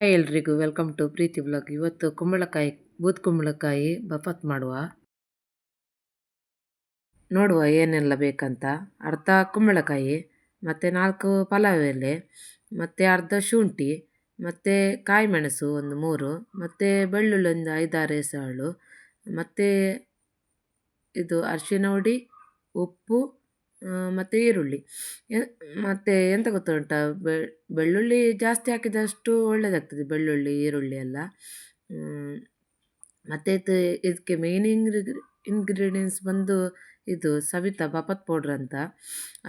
Hi ಎಲ್ರಿಗೂ, welcome to Preethi blog. ಇವತ್ತು ಕುಂಬಳಕಾಯಿ, ಬೂದ್ ಕುಂಬಳಕಾಯಿ ಬಫತ್ ಮಾಡುವ. ನೋಡುವ ಏನೆಲ್ಲ ಬೇಕಂತ. ಅರ್ಧ ಕುಂಬಳಕಾಯಿ, ಮತ್ತು ನಾಲ್ಕು ಪಲಾವ್ ಎಲೆ, ಮತ್ತು ಅರ್ಧ ಶುಂಠಿ, ಮತ್ತು ಕಾಯಿ ಮೆಣಸು ಒಂದು ಮೂರು, ಮತ್ತು ಬೆಳ್ಳುಳ್ಳಿ ಒಂದು ಐದಾರು ಎಸಳು ಮತ್ತು ಇದು ಅರಿಶಿನ ಹುಡಿ, ಉಪ್ಪು ಮತ್ತು ಈರುಳ್ಳಿ. ಮತ್ತು ಎಂತ ಗೊತ್ತುಂಟಾ? ಬೆಳ್ಳುಳ್ಳಿ ಜಾಸ್ತಿ ಹಾಕಿದಷ್ಟು ಒಳ್ಳೆಯದಾಗ್ತದೆ ಬೆಳ್ಳುಳ್ಳಿ, ಈರುಳ್ಳಿ ಎಲ್ಲ. ಮತ್ತು ಇದು, ಇದಕ್ಕೆ ಇಂಗ್ರಿ ಇಂಗ್ರೀಡಿಯೆಂಟ್ಸ್ ಬಂದು ಇದು ಸವಿತಾ ಬಪತ್ ಪೌಡ್ರ್ ಅಂತ.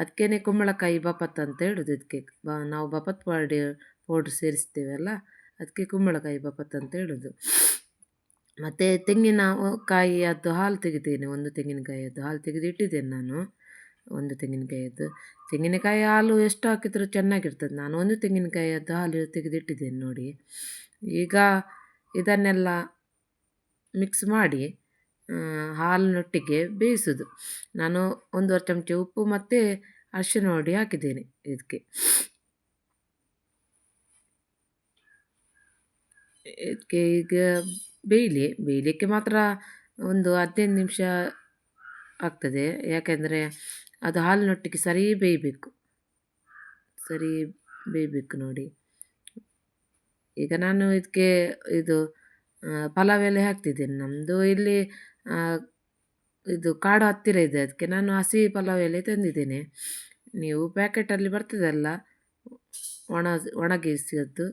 ಅದಕ್ಕೇ ಕುಂಬಳಕಾಯಿ ಬಪತ್ ಅಂತ ಹೇಳೋದು ಇದಕ್ಕೆ ಬ, ನಾವು ಬಪತ್ ಪೌಡಿ ಪೌಡ್ರ್ ಸೇರಿಸ್ತೇವಲ್ಲ ಅದಕ್ಕೆ ಕುಂಬಳಕಾಯಿ ಬಪತ್ ಅಂತ ಹೇಳೋದು. ಮತ್ತು ತೆಂಗಿನ ಕಾಯಿಯದ್ದು ಹಾಲು ತೆಗಿತೇನೆ ಒಂದು ತೆಂಗಿನಕಾಯಿಯದ್ದು ಹಾಲು ತೆಗೆದು ಇಟ್ಟಿದ್ದೇನೆ ನಾನು. ಒಂದು ತೆಂಗಿನಕಾಯಿಯದ್ದು ತೆಂಗಿನಕಾಯಿ ಹಾಲು ಎಷ್ಟು ಹಾಕಿದರೂ ಚೆನ್ನಾಗಿರ್ತದೆ. ನಾನು ಒಂದು ತೆಂಗಿನಕಾಯಿಯದ್ದು ಹಾಲು ತೆಗೆದಿಟ್ಟಿದ್ದೇನೆ ನೋಡಿ. ಈಗ ಇದನ್ನೆಲ್ಲ ಮಿಕ್ಸ್ ಮಾಡಿ ಹಾಲಿನೊಟ್ಟಿಗೆ ಬೇಯಿಸೋದು ನಾನು ಒಂದೂವರೆ ಚಮಚ ಉಪ್ಪು ಮತ್ತು ಅರಿಶಿನ ಹುಡಿ ಹಾಕಿದ್ದೇನೆ ಇದಕ್ಕೆ. ಇದಕ್ಕೆ ಈಗ ಬೇಯಲಿ. ಬೇಯಲಿಕ್ಕೆ ಮಾತ್ರ ಒಂದು ಹದಿನೈದು ನಿಮಿಷ ಆಗ್ತದೆ. ಯಾಕೆಂದರೆ ಅದು ಹಾಲಿನೊಟ್ಟಿಗೆ ಸರಿ ಬೇಯಬೇಕು. ಸರಿ ಬೇಯಬೇಕು ನೋಡಿ. ಈಗ ನಾನು ಇದಕ್ಕೆ ಇದು ಪಲಾವ್ ಎಲೆ ಹಾಕ್ತಿದ್ದೇನೆ. ನಮ್ಮದು ಇಲ್ಲಿ ಇದು ಕಾಡು ಹತ್ತಿರ ಇದೆ. ಅದಕ್ಕೆ ನಾನು ಹಸಿ ಪಲಾವ್ ಎಲೆ ತಂದಿದ್ದೇನೆ. ನೀವು ಪ್ಯಾಕೆಟಲ್ಲಿ ಬರ್ತದಲ್ಲ, ಒಣ, ಒಣಗಿಸಿದ್ದು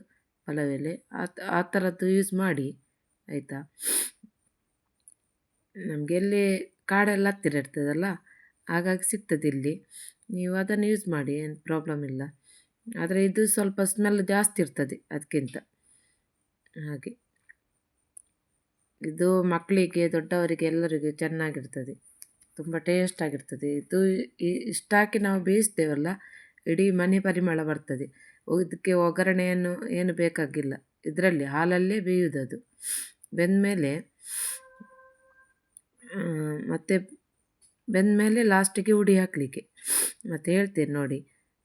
ಪಲಾವ್ ಎಲೆ, ಆ ಥರದ್ದು ಯೂಸ್ ಮಾಡಿ. ಆಯಿತಾ? ನಮಗೆ ಎಲ್ಲಿ ಕಾಡೆಲ್ಲ ಹತ್ತಿರ ಇರ್ತದಲ್ಲ ಹಾಗಾಗಿ ಸಿಗ್ತದೆ ಇಲ್ಲಿ. ನೀವು ಅದನ್ನು ಯೂಸ್ ಮಾಡಿ, ಏನು ಪ್ರಾಬ್ಲಮ್ ಇಲ್ಲ. ಆದರೆ ಇದು ಸ್ವಲ್ಪ ಸ್ಮೆಲ್ ಜಾಸ್ತಿ ಇರ್ತದೆ ಅದಕ್ಕಿಂತ. ಹಾಗೆ. ಇದು ಮಕ್ಕಳಿಗೆ, ದೊಡ್ಡವರಿಗೆ, ಎಲ್ಲರಿಗೂ ಚೆನ್ನಾಗಿರ್ತದೆ. ತುಂಬ ಟೇಸ್ಟ್ ಆಗಿರ್ತದೆ. ಇದು ಇಷ್ಟಾಕಿ ನಾವು ಬೇಯಿಸ್ತೇವಲ್ಲ, ಇಡೀ ಮನೆ ಪರಿಮಳ ಬರ್ತದೆ. ಇದಕ್ಕೆ ಒಗ್ಗರಣೆಯನ್ನು ಏನು ಬೇಕಾಗಿಲ್ಲ. ಇದರಲ್ಲಿ ಹಾಲಲ್ಲೇ ಬೇಯುವುದು ಅದು ಬೆಂದಮೇಲೆ ಮತ್ತು ಬೆಂದಮೇಲೆ ಲಾಸ್ಟಿಗೆ ಉಡಿ ಹಾಕಲಿಕ್ಕೆ. ಮತ್ತು ಹೇಳ್ತೇನೆ ನೋಡಿ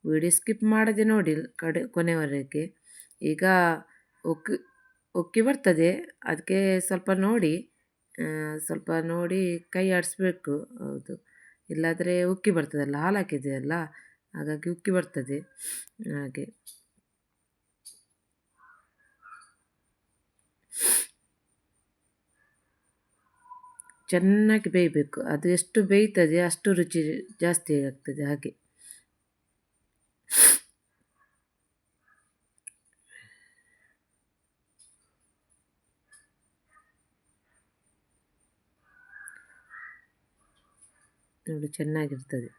ವಿಡಿಯೋ ಸ್ಕಿಪ್ ಮಾಡದೆ ನೋಡಿ ಕಡೆ, ಕೊನೆವರೆಗೆ. ಈಗ ಉಕ್ಕಿ ಉಕ್ಕಿ ಬರ್ತದೆ ಅದಕ್ಕೆ ಸ್ವಲ್ಪ ನೋಡಿ ಸ್ವಲ್ಪ ನೋಡಿ ಕೈ ಆಡಿಸ್ಬೇಕು, ಹೌದು. ಇಲ್ಲಾದರೆ ಉಕ್ಕಿ ಬರ್ತದಲ್ಲ, ಹಾಲು ಹಾಕಿದೆಯಲ್ಲ ಹಾಗಾಗಿ ಉಕ್ಕಿ ಬರ್ತದೆ. ಹಾಗೆ. ಚೆನ್ನಾಗಿ ಬೇಯಬೇಕು. ಅದು ಎಷ್ಟು ಬೇಯ್ತದೆ ಅಷ್ಟು ರುಚಿ ಜಾಸ್ತಿ ಆಗ್ತದೆ ಹಾಗೆ. ನೋಡಿ, ಚೆನ್ನಾಗಿರ್ತದೆ.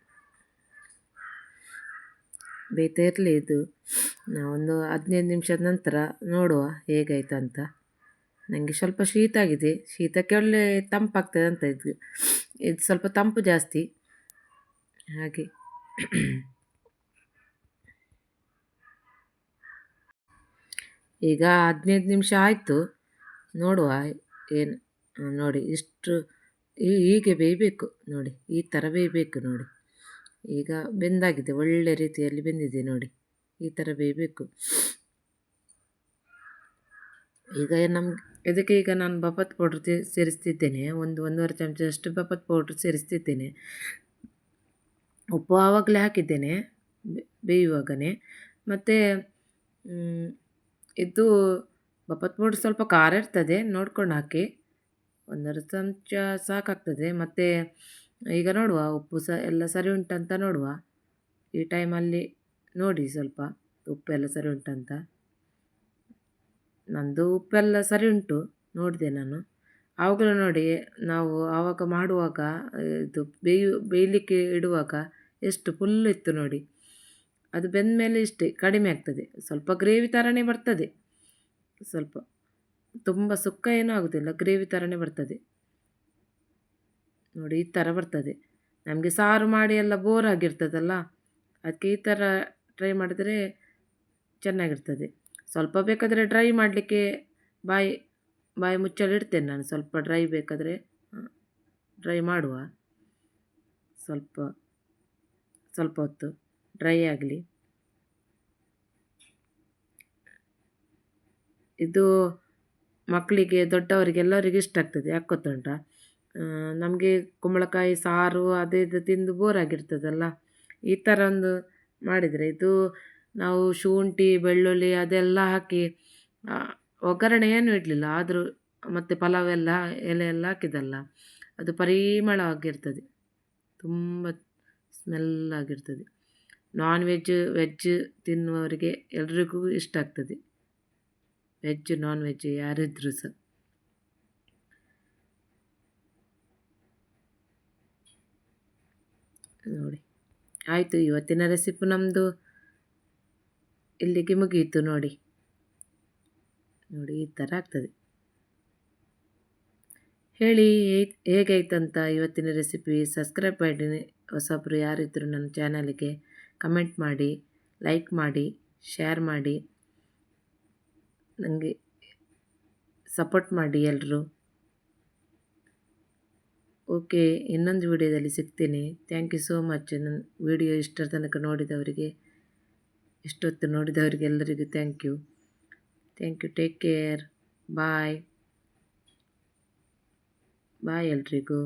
ಬೇಯ್ತಾ ಇರಲಿ ಇದು. ನಾವೊಂದು ಹದಿನೈದು ನಿಮಿಷದ ನಂತರ ನೋಡುವ ಹೇಗಾಯ್ತು ಅಂತ ನನಗೆ ಸ್ವಲ್ಪ ಶೀತ ಆಗಿದೆ. ಶೀತಕ್ಕೆ ಒಳ್ಳೆ ತಂಪಾಗ್ತದೆ ಅಂತ ಇದು ಇದು ಸ್ವಲ್ಪ ತಂಪು ಜಾಸ್ತಿ. ಹಾಗೆ. ಈಗ ಹದಿನೈದು ನಿಮಿಷ ಆಯಿತು. ನೋಡುವ ಏನು, ನೋಡಿ ಇಷ್ಟು ಹೀಗೆ ಬೇಯಬೇಕು ನೋಡಿ, ಈ ಥರ ಬೇಯಬೇಕು ನೋಡಿ. ಈಗ ಬೆಂದಾಗಿದೆ, ಒಳ್ಳೆ ರೀತಿಯಲ್ಲಿ ಬೆಂದಿದೆ ನೋಡಿ, ಈ ಥರ ಬೇಯಬೇಕು. ಈಗ ನಮ್ಗೆ ಇದಕ್ಕೆ ಈಗ ನಾನು ಬಪತ್ ಪೌಡ್ರ್ ಸೇರಿಸ್ತಿದ್ದೇನೆ. ಒಂದು ಒಂದೂವರೆ ಚಮಚದಷ್ಟು ಬಪತ್ ಪೌಡ್ರ್ ಸೇರಿಸ್ತಿದ್ದೇನೆ. ಉಪ್ಪು ಆವಾಗಲೇ ಹಾಕಿದ್ದೇನೆ ಬೇಯುವಾಗನೇ. ಮತ್ತು ಇದು ಬಪತ್ ಪೌಡ್ರ್ ಸ್ವಲ್ಪ ಖಾರ ಇರ್ತದೆ, ನೋಡ್ಕೊಂಡು ಹಾಕಿ. ಒಂದೆರಡು ಚಮಚ ಸಾಕಾಗ್ತದೆ. ಮತ್ತು, ಈಗ ನೋಡುವ, ಉಪ್ಪು ಸ, ಎಲ್ಲ ಸರಿ ಉಂಟಂತ ನೋಡುವ. ಈ ಟೈಮಲ್ಲಿ ನೋಡಿ ಸ್ವಲ್ಪ ಉಪ್ಪೆಲ್ಲ ಸರಿ ಉಂಟಂತ. ನಂದು ಉಪ್ಪೆಲ್ಲ ಸರಿ ಉಂಟು, ನೋಡಿದೆ ನಾನು. ಆವಾಗಲೂ ನೋಡಿ, ನಾವು ಆವಾಗ ಮಾಡುವಾಗ, ಇದು ಬೇಯು, ಬೇಯಲಿಕ್ಕೆ ಇಡುವಾಗ ಎಷ್ಟು ಫುಲ್ ಇತ್ತು ನೋಡಿ. ಅದು ಬೆಂದ ಮೇಲೆ ಇಷ್ಟೇ, ಕಡಿಮೆ ಆಗ್ತದೆ. ಸ್ವಲ್ಪ ಗ್ರೇವಿ ಥರನೇ ಬರ್ತದೆ. ಸ್ವಲ್ಪ, ತುಂಬ ಸುಕ್ಕ ಏನೂ ಆಗೋದಿಲ್ಲ, ಗ್ರೇವಿ ಥರನೇ ಬರ್ತದೆ. ನೋಡಿ, ಈ ಥರ ಬರ್ತದೆ. ನಮಗೆ ಸಾರು ಮಾಡಿ ಎಲ್ಲ ಬೋರ್ ಆಗಿರ್ತದಲ್ಲ, ಅದಕ್ಕೆ ಈ ಥರ ಟ್ರೈ ಮಾಡಿದರೆ ಚೆನ್ನಾಗಿರ್ತದೆ. ಸ್ವಲ್ಪ ಬೇಕಾದರೆ ಡ್ರೈ ಮಾಡಲಿಕ್ಕೆ ಬಾಯಿ ಬಾಯಿ ಮುಚ್ಚಲು ಇಡ್ತೇನೆ ನಾನು. ಸ್ವಲ್ಪ ಡ್ರೈ ಬೇಕಾದರೆ ಡ್ರೈ ಮಾಡುವ. ಸ್ವಲ್ಪ ಸ್ವಲ್ಪ ಹೊತ್ತು ಡ್ರೈ ಆಗಲಿ. ಇದು ಮಕ್ಕಳಿಗೆ, ದೊಡ್ಡವರಿಗೆ ಎಲ್ಲರಿಗೂ ಇಷ್ಟ ಆಗ್ತದೆ. ಯಾಕೆ ಗೊತ್ತುಂಟಾ? ನಮಗೆ ಕುಂಬಳಕಾಯಿ, ಸಾರು, ಅದು ಇದು ತಿಂದು ಬೋರ್ ಆಗಿರ್ತದಲ್ಲ? ಈ ಥರ ಒಂದು ಮಾಡಿದರೆ ಇದು ನಾವು ಶುಂಠಿ, ಬೆಳ್ಳುಳ್ಳಿ ಅದೆಲ್ಲ ಹಾಕಿ ಒಗ್ಗರಣೆ ಏನು ಇಡಲಿಲ್ಲ, ಆದರೂ ಮತ್ತು ಪಲಾವ್ ಎಲ್ಲ, ಎಲೆ ಎಲ್ಲ ಹಾಕಿದಲ್ಲ ಅದು ಪರಿಮಳವಾಗಿರ್ತದೆ ತುಂಬ ಸ್ಮೆಲ್ ಆಗಿರ್ತದೆ. ನಾನ್ ವೆಜ್ ವೆಜ್ ತಿನ್ನುವವರಿಗೆ ಎಲ್ರಿಗೂ ಇಷ್ಟ ಆಗ್ತದೆ. ವೆಜ್ ನಾನ್ ವೆಜ್ ಯಾರಿದ್ರೂ ಸಹ. ನೋಡಿ, ಆಯಿತು, ಇವತ್ತಿನ ರೆಸಿಪಿ ನಮ್ಮದು ಇಲ್ಲಿಗೆ ಮುಗಿಯಿತು ನೋಡಿ. ನೋಡಿ, ಈ ಥರ ಆಗ್ತದೆ. ಹೇಳಿ ಹೇಗಾಯ್ತಂತ ಇವತ್ತಿನ ರೆಸಿಪಿ? ಸಬ್ಸ್ಕ್ರೈಬ್ ಮಾಡಿ ಹೊಸಬ್ರು ಯಾರಿದ್ದರೂ ನನ್ನ ಚಾನಲಿಗೆ ಕಮೆಂಟ್ ಮಾಡಿ, ಲೈಕ್ ಮಾಡಿ, ಶೇರ್ ಮಾಡಿ. ನನಗೆ ಸಪೋರ್ಟ್ ಮಾಡಿ ಎಲ್ಲರೂ ಓಕೆ, ಇನ್ನೊಂದು ವಿಡಿಯೋದಲ್ಲಿ ಸಿಗ್ತೀನಿ. Thank you so much. ನನ್ನ ವಿಡಿಯೋ ಇಷ್ಟರ ತನಕ ನೋಡಿದವರಿಗೆ ಇಷ್ಟೊತ್ತು ನೋಡಿದವರಿಗೆಲ್ಲರಿಗೂ thank you thank you take care bye bye ಎಲ್ರಿಗೂ.